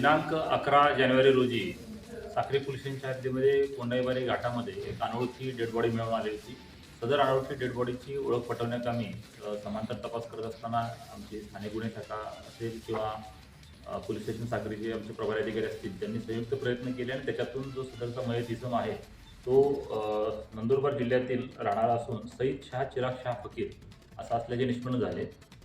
दिनांक अकरा जानेवारी रोजी साखरी पोलिसांच्या हद्दीमध्ये कोंडाईबारी घाटामध्ये एक अनोळखी डेड बॉडी मिळून आली होती. सदर अनोळखी डेड बॉडीची ओळख पटवण्यात आम्ही समांतर तपास करत असताना आमची स्थानिक गुन्हे शाखा असेल किंवा पोलीस स्टेशन जे आमचे प्रभारी अधिकारी असतील त्यांनी संयुक्त प्रयत्न केले आणि त्याच्यातून जो सदरचा मयत इसम आहे तो नंदुरबार जिल्ह्यातील राहणारा असून सईद शाह चिराग शाह फकीर असं असल्याचे निष्पन्न झाले.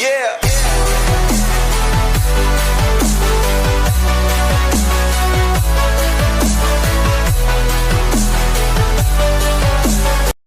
Yeah.